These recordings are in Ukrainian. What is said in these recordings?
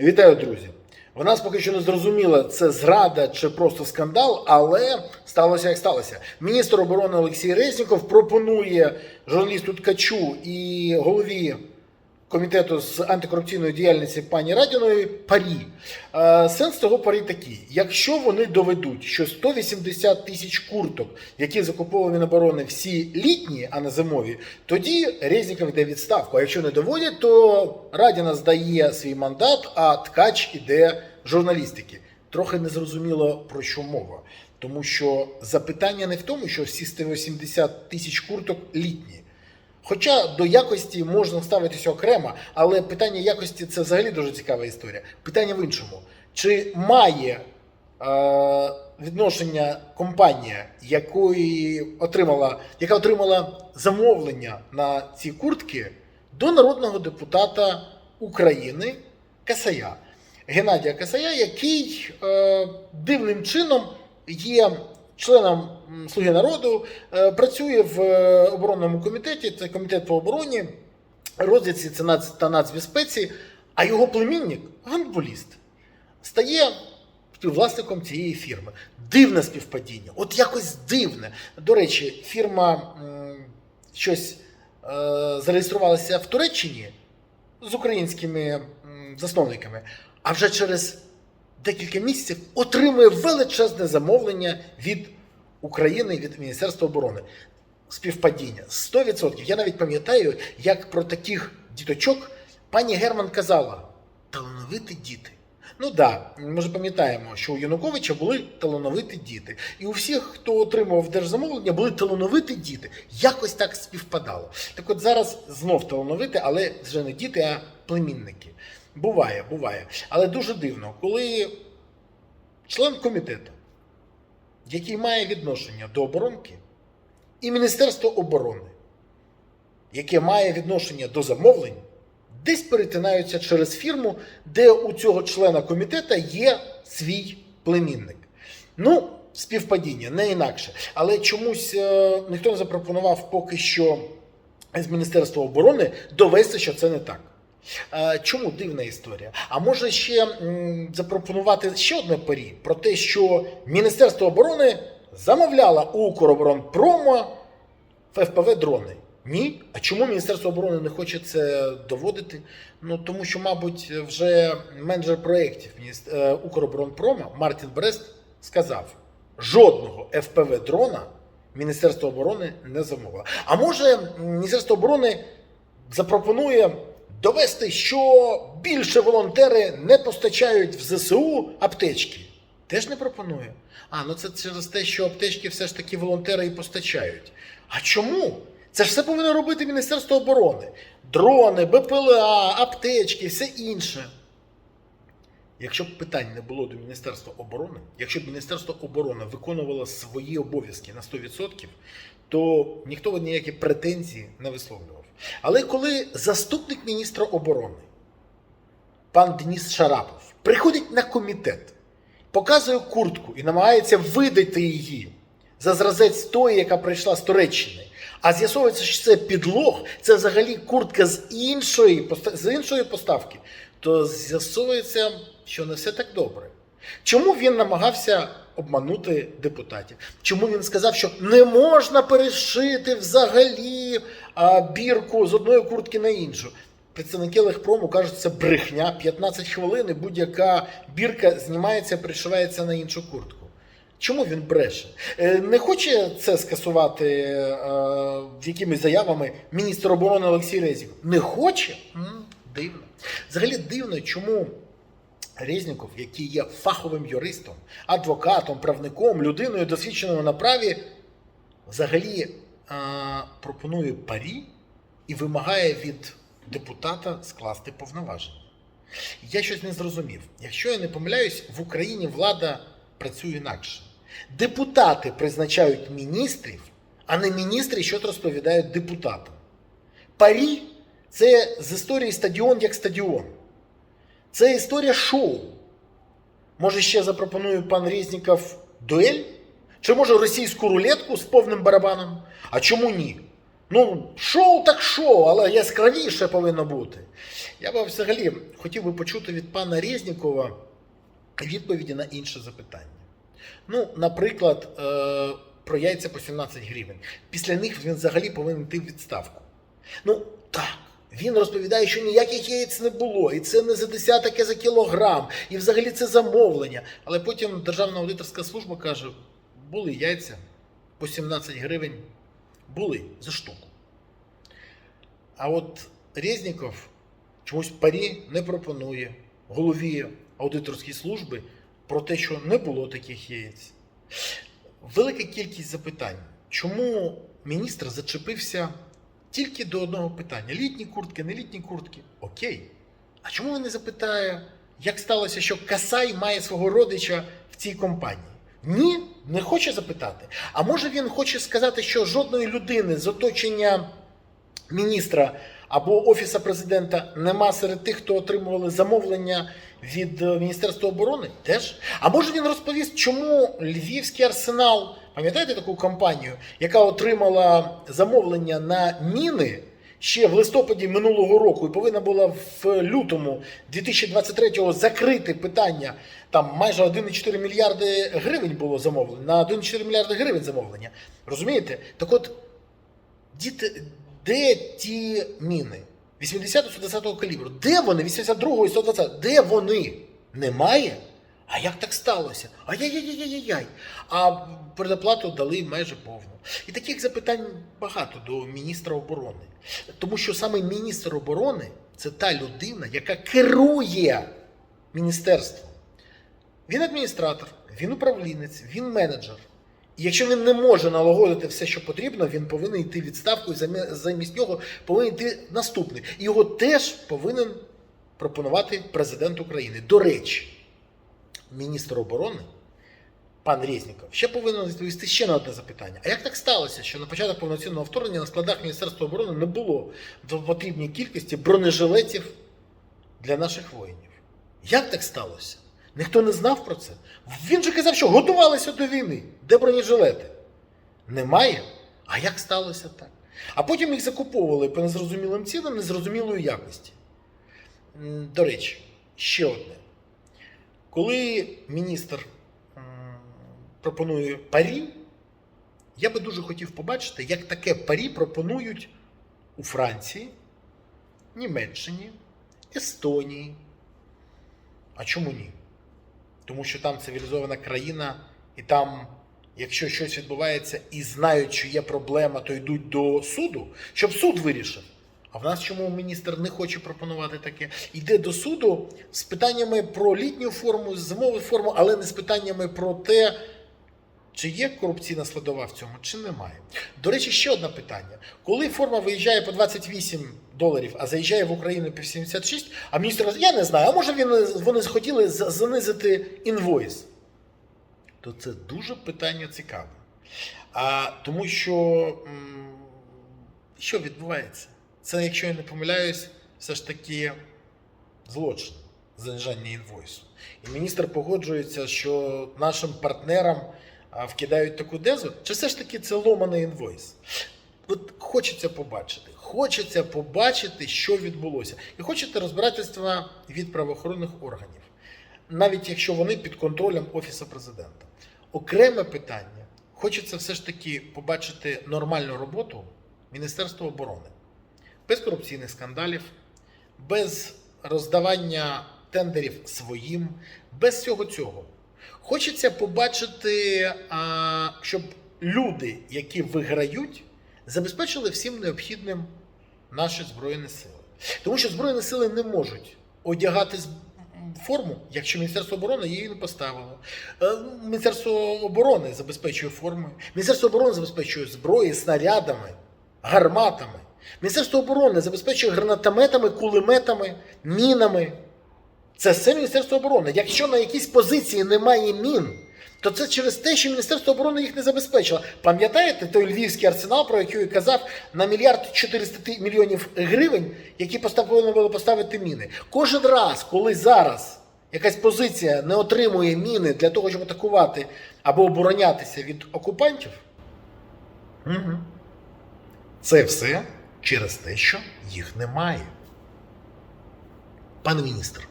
Вітаю, друзі! У нас поки що не зрозуміло, це зрада чи просто скандал, але сталося як сталося. Міністр оборони Олексій Резніков пропонує журналісту Ткачу і голові комітету з антикорупційної діяльності пані Радіної парі. Е, Сенс цього парі такий: якщо вони доведуть, що 180 тисяч курток, які закуповує Міноборони, всі літні, а не зимові, тоді Резніков йде відставку. А якщо не доводять, то Радіна здає свій мандат, а ткач іде журналістики. Трохи незрозуміло про що мова. Тому що запитання не в тому, що всі 180 тисяч курток літні. Хоча до якості можна ставитися окремо, але питання якості це взагалі дуже цікава історія. Питання в іншому: чи має е, відношення компанія, якої отримала, яка отримала замовлення на ці куртки до народного депутата України Касая Геннадія Касая, який е, дивним чином є членом Слуги народу, е, працює в е, оборонному комітеті, це комітет по обороні, розвідці та нацбезпеці, а його племінник гандболіст стає співвласником цієї фірми. Дивне співпадіння, от якось дивне. До речі, фірма щось е, зареєструвалася в Туреччині з українськими засновниками, а вже через декілька місяців отримує величезне замовлення від України, від Міністерства оборони. Співпадіння 100%. Я навіть пам'ятаю, як про таких діточок пані Герман казала: талановиті діти. Ну да, ми ж пам'ятаємо, що у Януковича були талановиті діти. І у всіх, хто отримував держзамовлення, були талановиті діти. Якось так співпадало. Так от зараз знов талановиті, але вже не діти, а племінники. Буває, буває. Але дуже дивно, коли член комітету, який має відношення до оборонки, і Міністерство оборони, яке має відношення до замовлень, десь перетинаються через фірму, де у цього члена комітету є свій племінник. Ну, співпадіння, не інакше. Але чомусь е, ніхто не запропонував поки що з Міністерства оборони довести, що це не так. Е, Чому дивна історія? А може ще запропонувати ще одне парі про те, що Міністерство оборони замовляло у Укроборонпрома ФПВ дрони. Ні. А чому Міністерство оборони не хоче це доводити? Ну тому що, мабуть, вже менеджер проєктів е, Укроборонпрома Мартін Брест сказав: жодного ФПВ дрона Міністерство оборони не замовило. А може, Міністерство оборони запропонує довести, що більше волонтери не постачають в ЗСУ аптечки. Теж не пропонує. А, ну це через те, що аптечки все ж таки волонтери і постачають. А чому? Це ж все повинно робити Міністерство оборони. Дрони, БПЛА, аптечки, все інше. Якщо б питань не було до Міністерства оборони, якщо б Міністерство оборони виконувало свої обов'язки на 100%, то ніхто б ніякі претензії не висловлював. Але коли заступник міністра оборони, пан Деніс Шарапов, приходить на комітет, показує куртку і намагається видати її за зразець тої, яка прийшла з Туреччини, а з'ясовується, що це підлог, це взагалі куртка з іншої, з іншої поставки, то з'ясовується, що не все так добре. Чому він намагався обманути депутатів? Чому він сказав, що не можна перешити взагалі а, бірку з одної куртки на іншу? Представники Легпрому кажуть, це брехня. 15 хвилин і будь-яка бірка знімається, пришивається на іншу куртку. Чому він бреше? Е, Не хоче це скасувати е, якимись заявами міністр оборони Олексій Резніков? Не хоче? М, Дивно. Взагалі дивно, чому Резніков, який є фаховим юристом, адвокатом, правником, людиною досвідченою на праві, взагалі а, пропонує парі і вимагає від депутата скласти повноваження. Я щось не зрозумів. Якщо я не помиляюсь, в Україні влада працює інакше. Депутати призначають міністрів, а не міністри щось розповідають депутатам. Парі це з історії стадіон як стадіон. Це історія шоу. Може, ще запропонує пан Резніков дуель? Чи може російську рулетку з повним барабаном? А чому ні? Ну, шоу так шоу, але яскравіше повинно бути. Я би взагалі хотів би почути від пана Резнікова відповіді на інше запитання. Ну, наприклад, е, про яйця по 17 гривень. Після них він взагалі повинен йти в відставку. Ну, так. Він розповідає, що ніяких яєць не було, і це не за десяток, а за кілограм, і взагалі це замовлення. Але потім Державна аудиторська служба каже: були яйця по 17 гривень, були за штуку. А от Резніков чомусь парі не пропонує голові аудиторської служби про те, що не було таких яєць. Велика кількість запитань. Чому міністр зачепився тільки до одного питання: літні куртки, не літні куртки? Окей. А чому він не запитає, як сталося, що Касай має свого родича в цій компанії? Ні, не хоче запитати. А може він хоче сказати, що жодної людини з оточення міністра або офіса президента нема серед тих, хто отримували замовлення від е, Міністерства оборони? Теж. А може він розповість, чому Львівський арсенал, пам'ятаєте таку компанію, яка отримала замовлення на міни? Ще в листопаді минулого року і повинна була в лютому 2023-го закрити питання. Там майже 1,4 мільярди гривень було замовлено. На 1,4 мільярди гривень замовлення. Розумієте? Так от Діти, де ті міни? 80-120 калібру. Де вони? 82-го і 120 Де вони? Немає? А як так сталося? Ай-яй-яй-яй-яй. А предоплату дали майже повну. І таких запитань багато до міністра оборони. Тому що саме міністр оборони це та людина, яка керує міністерством. Він адміністратор, він управлінець, він менеджер. І якщо він не може налагодити все, що потрібно, він повинен йти відставку, і замість нього повинен йти наступний. І його теж повинен пропонувати президент України. До речі, міністр оборони, пан Резніков, ще повинен відповісти ще на одне запитання. А як так сталося, що на початок повноцінного вторгнення на складах Міністерства оборони не було в потрібній кількості бронежилетів для наших воїнів? Як так сталося? Ніхто не знав про це. Він же казав, що готувалися до війни. Де бронежилети? Немає. А як сталося так? А потім їх закуповували по незрозумілим цінам, незрозумілої якості. До речі, ще одне. Коли міністр пропонує парі, я би дуже хотів побачити, як таке парі пропонують у Франції, Німеччині, Естонії. А чому ні? Тому що там цивілізована країна, і там, якщо щось відбувається і знають, що є проблема, то йдуть до суду, щоб суд вирішив. А в нас чому міністр не хоче пропонувати таке? Йде до суду з питаннями про літню форму, зимову форму, але не з питаннями про те, чи є корупційна складова в цьому, чи немає. До речі, ще одне питання. Коли форма виїжджає по 28 доларів, а заїжджає в Україну по 76, а міністр я не знаю, а може він, вони захотіли занизити інвойс, то це дуже питання цікаве. А, тому що що відбувається? Це, якщо я не помиляюсь, все ж таки злочин занижання інвойсу. І міністр погоджується, що нашим партнерам вкидають таку дезу, чи все ж таки це ломаний інвойс? От хочеться побачити. Хочеться побачити, що відбулося. І хочете розбирательства від правоохоронних органів, навіть якщо вони під контролем Офісу президента. Окреме питання. Хочеться все ж таки побачити нормальну роботу Міністерства оборони без корупційних скандалів, без роздавання тендерів своїм, без всього цього. Хочеться побачити, щоб люди, які виграють, забезпечили всім необхідним наші Збройні Сили. Тому що Збройні Сили не можуть одягати форму, якщо Міністерство оборони її не поставило. Е, Міністерство оборони забезпечує формою. Міністерство оборони забезпечує зброєю, снарядами, гарматами. Міністерство оборони забезпечує гранатометами, кулеметами, мінами. Це все Міністерство оборони. Якщо на якійсь позиції немає мін, то це через те, що Міністерство оборони їх не забезпечило. Пам'ятаєте той львівський арсенал, про який я казав, на мільярд 400 мільйонів гривень, які повинні були поставити міни. Кожен раз, коли зараз якась позиція не отримує міни для того, щоб атакувати або оборонятися від окупантів, угу. Це все через те, що їх немає. Пане міністр,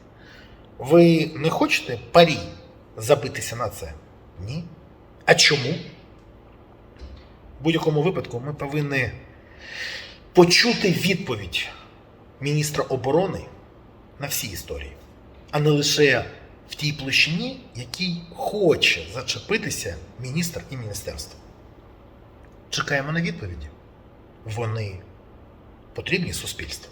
ви не хочете парі забитися на це? Ні. А чому? В будь-якому випадку ми повинні почути відповідь міністра оборони на всі історії, а не лише в тій площині, якій хоче зачепитися міністр і міністерство. Чекаємо на відповіді. Вони потрібні суспільству.